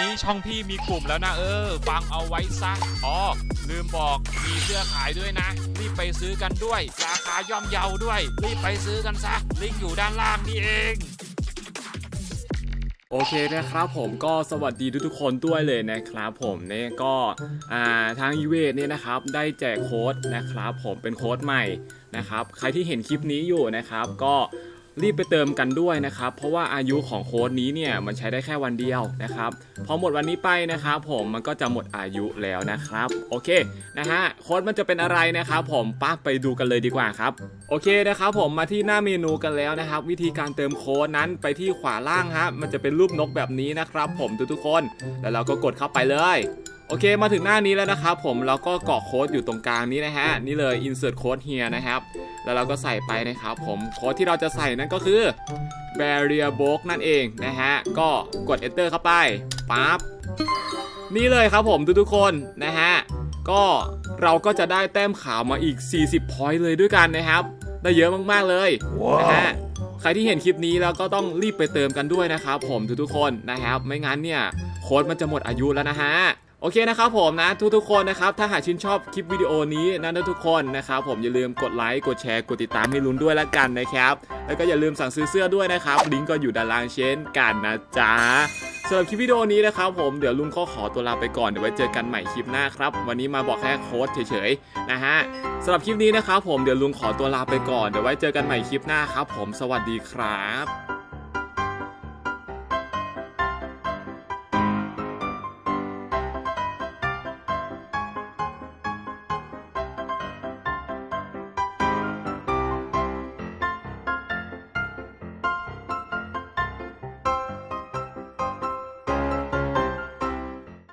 นี้ช่องพี่มีกลุ่มแล้วนะเออ ฟังเอาไว้ซะอ๋อลืมบอกมีเสื้อขายด้วยนะ รีบไปซื้อกันด้วย ราคาย่อมเยาด้วย รีบไปซื้อกันซะ ลิงก์อยู่ด้านล่างนี่เองโอเคนะครับผมก็สวัสดีทุกๆคนด้วยเลยนะครับผมเนี่ยก็ทางอีเวนเนี่ยนะครับได้แจกโค้ดนะครับผมเป็นโค้ดใหม่นะครับใครที่เห็นคลิปนี้อยู่นะครับก็ รีบไปเติมกันด้วยนะครับ เพราะว่าอายุของโค้ดนี้เนี่ยมันใช้ได้แค่วันเดียวนะครับพอหมดวันนี้ไปนะครับผมมันก็จะหมดอายุแล้วนะครับ โอเคนะฮะโค้ดมันจะเป็นอะไรนะครับผมป้าไปดูกันเลยดีกว่าครับ โอเคนะครับผมมาที่หน้าเมนูกันแล้วนะครับ วิธีการเติมโค้ดนั้นไปที่ขวาล่างฮะมันจะเป็นรูปนกแบบนี้นะครับ ผมทุกๆคน แล้วเราก็กดเข้าไปเลยโอเคมาถึงหน้านี้แล้วนะครับผมเราก็กรอกโค้ดอยู่ตรงกลางนี้นะฮะนี่เลย insert code here นะครับ แล้วเราก็ใส่ไปนะครับผมโค้ดที่เราจะใส่นั่นก็คือ barrier box นั่นเองนะฮะ ก็กด enter เข้าไปปั๊บนี่เลยครับผมทุกๆคนนะฮะ ก็เราก็จะได้แต้มขาวมาอีก 40 พอยต์เลยด้วยกันนะครับ ได้เยอะมากๆเลยนะฮะใครที่เห็นคลิปนี้แล้วก็ต้องรีบไปเติมกันด้วยนะครับผมทุกๆคนนะครับ ไม่งั้นเนี่ยโค้ดมันจะหมดอายุแล้วนะฮะ โอเคนะครับผมนะทุกๆคนนะครับถ้าหากชื่นชอบคลิปวิดีโอนี้นะทุกคนนะครับผมอย่าลืมกดไลค์กดแชร์กดติดตามให้ลุ้นด้วยละกันนะครับ แล้วก็อย่าลืมสั่งซื้อเสื้อด้วยนะครับลิงก์ก็อยู่ด้านล่างเช่นกันนะจ๊ะสำหรับคลิปวิดีโอนี้นะครับผมเดี๋ยวลุงก็ขอตัวลาไปก่อนเดี๋ยวไว้เจอกันใหม่คลิปหน้าครับ วันนี้มาบอกแค่โค้ดเฉยๆนะฮะสำหรับคลิปนี้นะครับผมเดี๋ยวลุงขอตัวลาไปก่อนเดี๋ยวไว้เจอกันใหม่คลิปหน้าครับ ผมสวัสดีครับ